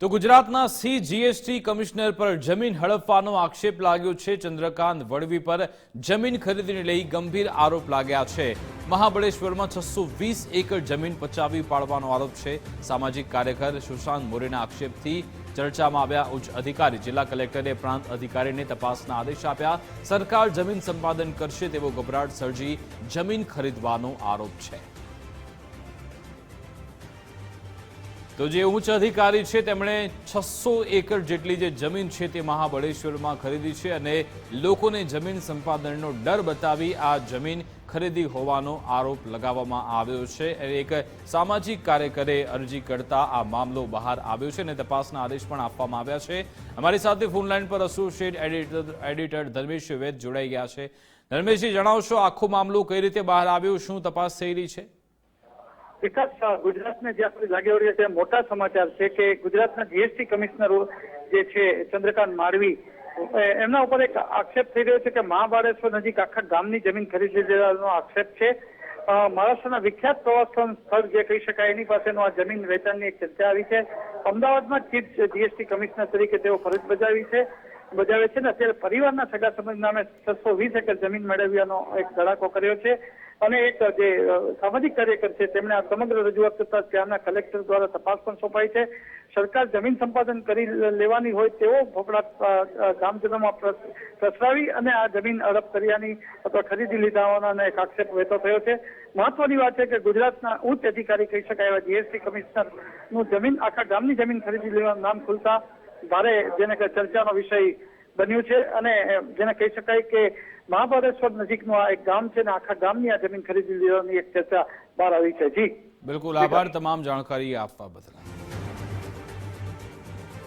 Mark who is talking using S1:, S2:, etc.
S1: તો ગુજરાતના C GST commissioner પર જમીન હડપવાનો આક્ષેપ લાગ્યો છે. ચંદ્રકાંત વડવી પર જમીન ખરીદીને લઈ ગંભીર આરોપ લાગ્યા છે. મહાબળેશ્વરમાં છસો વીસ એકર જમીન પચાવી પાડવાનો આરોપ છે. સામાજિક કાર્યકર સુશાંત મોરેના આક્ષેપથી ચર્ચામાં આવ્યા ઉચ્ચ અધિકારી જિલ્લા કલેક્ટરે પ્રાંત અધિકારીને તપાસના આદેશ આપ્યા. સરકાર જમીન સંપાદન કરશે તેવો ગભરાટ સર્જી જમીન ખરીદવાનો આરોપ છે. તો જે ઉચ્ચ અધિકારી છે, તેમણે છસો એકર જેટલી જે જમીન છે તે મહાબળેશ્વરમાં ખરીદી છે અને લોકોને જમીન સંપાદનનો ડર બતાવી આ જમીન ખરીદી હોવાનો આરોપ લગાવવામાં આવ્યો છે. એક સામાજિક કાર્યકરે અરજી કરતા આ મામલો બહાર આવ્યો છે અને તપાસના આદેશ પણ આપવામાં આવ્યા છે. અમારી સાથે ફોનલાઈન પર associate editor editor Dharmesh Ved જોડાઈ ગયા છે. ધર્મેશજી, જણાવશો આખો મામલો કઈ રીતે બહાર આવ્યો? શું તપાસ થઈ રહી છે?
S2: વિકાસ ગુજરાતને જે આપણે લાગી રહ્યા છે, મોટા સમાચાર છે કે ગુજરાતના જીએસટી કમિશનર જે છે, ચંદ્રકાંત માળવી એમના ઉપર એક આક્ષેપ થઈ રહ્યો છે કે મહાબળેશ્વર નજીક આખા ગામની જમીન ખરીદી લેવાનો આક્ષેપ છે. મહારાષ્ટ્રના વિખ્યાત પ્રવાસન સ્થળ જે કહી શકાય, એની પાસેનું આ જમીન વેચાણની એક ચર્ચા આવી છે. અમદાવાદમાં ચીફ જીએસટી કમિશનર તરીકે તેઓ ફરજ બજાવી છે, બજાવે છે ને અત્યારે પરિવારના સગા સંબંધ નામે છસો વીસ એકર જમીન મેળવ્યાનો એક ધડાકો કર્યો છે. અને એક જે સામાજિક કાર્યકર છે, તેમણે આ સમગ્ર રજૂઆત કરતા ત્યાંના કલેક્ટર દ્વારા તપાસ પણ સોંપાઈ છે. સરકાર જમીન સંપાદન કરી લેવાની હોય તેવો ફફડાટ ગામજનોમાં પ્રસરાવી અને આ જમીન અડપ કર્યાની અથવા ખરીદી લીધાઓના એક આક્ષેપ વહેતો થયો છે. મહત્વની વાત છે કે ગુજરાતના ઉચ્ચ અધિકારી કહી શકાય એવા જીએસટી કમિશનરનું જમીન, આખા ગામની જમીન ખરીદી લેવાનું નામ ખુલતા ભારે જેને કે ચર્ચાનો વિષય બન્યું છે અને જેને કહી શકાય કે મહાબળેશ્વર નજીકનું આ એક ગામ છે ને આખા ગામની આ જમીન ખરીદી લેવાની એક ચર્ચા બહાર આવી છે. જી.
S1: બિલકુલ આભાર તમામ જાણકારી આપવા બદલ.